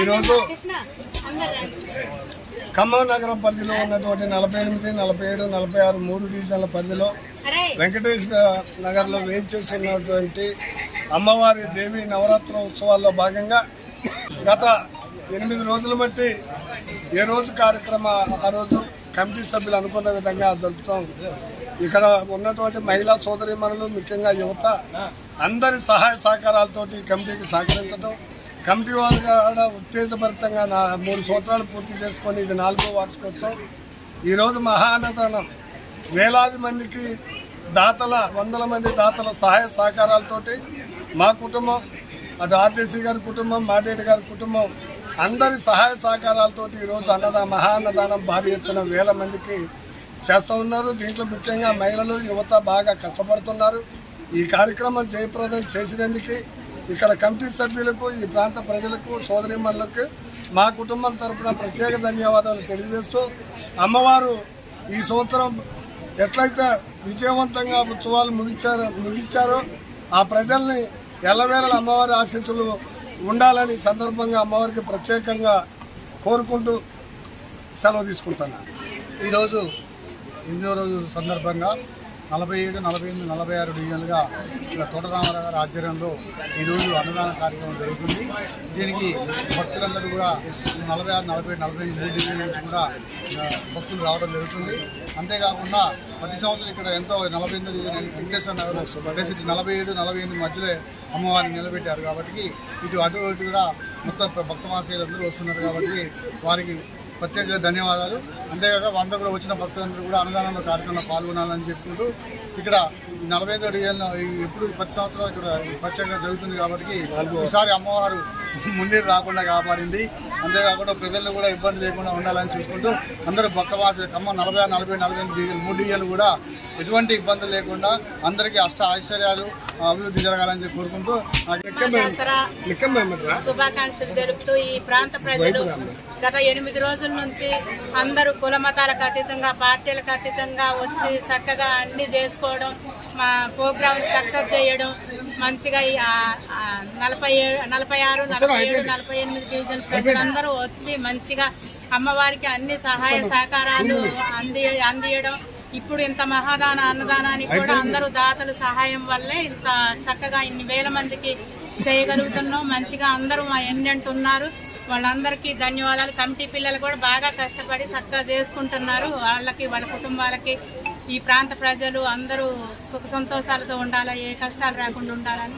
ఈరోజు ఖమ్మం నగరం పరిధిలో ఉన్నటువంటి నలభై ఎనిమిది నలభై ఏడు నలభై ఆరు మూడు డివిజన్ల పరిధిలో వెంకటేష్ నగర్లో వేయించేస్తున్నటువంటి అమ్మవారి దేవి నవరాత్రి ఉత్సవాల్లో భాగంగా గత ఎనిమిది రోజుల బట్టి ఏ రోజు కార్యక్రమ ఆ రోజు కమిటీ సభ్యులు అనుకున్న విధంగా జరుపుతాం ఇక్కడ ఉన్నటువంటి మహిళా సోదరిమణులు ముఖ్యంగా యువత అందరి సహాయ సహకారాలతోటి కమిటీకి సహకరించడం కమిటీ వాళ్ళు కూడా ఉత్తేజభరితంగా నా మూడు సంవత్సరాలు పూర్తి చేసుకొని ఇది నాలుగో వార్షికోత్సవం. ఈరోజు మహా అన్నదానం వేలాది మందికి దాతల వందల మంది దాతల సహాయ సహకారాలతోటి మా కుటుంబం అటు ఆర్టీసీ గారి కుటుంబం మాటేటి గారి కుటుంబం అందరి సహాయ సహకారాలతోటి ఈరోజు అన్నదా మహా అన్నదానం భారీ ఎత్తున వేల మందికి చేస్తూ ఉన్నారు. దీంట్లో ముఖ్యంగా మహిళలు యువత బాగా కష్టపడుతున్నారు. ఈ కార్యక్రమం జయప్రదం చేసినందుకు ఇక్కడ కమిటీ సభ్యులకు ఈ ప్రాంత ప్రజలకు సోదరిమణులకు మా కుటుంబం తరఫున ప్రత్యేక ధన్యవాదాలు తెలియజేస్తూ అమ్మవారు ఈ సంవత్సరం ఎట్లయితే విజయవంతంగా ఉత్సవాలు ముగించారు ముగించారో ఆ ప్రజల్ని ఎల్లవేళ అమ్మవారి ఆశీస్సులు ఉండాలని సందర్భంగా అమ్మవారికి ప్రత్యేకంగా కోరుకుంటూ సెలవు తీసుకుంటున్నాను ఈరోజు ఎనిమిదో రోజు సందర్భంగా నలభై ఏడు నలభై ఎనిమిది నలభై ఆరు డివిజన్లుగా ఇక్కడ తోటరామారావు గారి ఆధ్వర్యంలో ఈరోజు అన్నదాన కార్యక్రమం జరుగుతుంది. దీనికి భక్తులందరూ కూడా నలభై ఆరు నలభై ఏడు నలభై ఎనిమిది డివిజన్ నుంచి కూడా భక్తులు రావడం జరుగుతుంది. అంతేకాకుండా ప్రతి సంవత్సరం ఇక్కడ ఎంతో నలభై ఎనిమిది వెంకటేశ్వర నగర్ ప్రవేశించి నలభై ఏడు నలభై ఎనిమిది మధ్యలో అమ్మవారిని నిలబెట్టారు కాబట్టి ఇటు అటు ఇటు కూడా మొత్తం భక్త అందరూ వస్తున్నారు కాబట్టి వారికి ప్రత్యేకంగా ధన్యవాదాలు. అంతేకాక వంద కూడా వచ్చిన భక్తులందరూ కూడా అన్నదానంలో కార్యక్రమంలో పాల్గొనాలని చెప్పుకుంటూ ఇక్కడ నలభై ఐదు అడిగిన ఎప్పుడు ప్రతి సంవత్సరం ఇక్కడ ప్రత్యేకంగా జరుగుతుంది కాబట్టి ఈసారి అమ్మవారు ముందే రాకుండా కాపాడింది. అంతేకాకుండా ప్రజలను కూడా ఇబ్బంది లేకుండా ఉండాలని చూసుకుంటూ అందరూ భక్త వాసి ఖమ్మం నలభై ఆరు నలభై నలభై ఎనిమిది మూడు డివిజన్లు కూడా ఎటువంటి ఇబ్బందులు లేకుండా అందరికీ అష్ట ఐశ్వర్యాలు అభివృద్ధి జరగాలని కోరుకుంటూ శుభాకాంక్షలు తెలుపుతూ ఈ ప్రాంత ప్రజలు గత ఎనిమిది రోజుల నుంచి అందరూ కుల మతాలకు అతీతంగా పార్టీలకు అతీతంగా వచ్చి చక్కగా అన్ని చేసుకోవడం మా ప్రోగ్రామ్ సక్సెస్ చేయడం మంచిగా నలభై ఏడు నలభై ఆరు నలభై ఏడు నలభై ఎనిమిది డివిజన్ ప్రజలందరూ వచ్చి మంచిగా అమ్మవారికి అన్ని సహాయ సహకారాలు అంది అందియడం. ఇప్పుడు ఇంత మహాదాన అన్నదానానికి కూడా అందరూ దాతలు సహాయం వల్లే ఇంత చక్కగా ఇన్ని వేల మందికి చేయగలుగుతున్నాం. మంచిగా అందరూ మా ఎన్నెంటు ఉన్నారు. వాళ్ళందరికీ ధన్యవాదాలు. కమిటీ పిల్లలు కూడా బాగా కష్టపడి చక్కగా చేసుకుంటున్నారు. వాళ్ళకి వాళ్ళ కుటుంబాలకి ఈ ప్రాంత ప్రజలు అందరూ సుఖ సంతోషాలతో ఉండాలి ఏ కష్టాలు రాకుండా ఉండాలని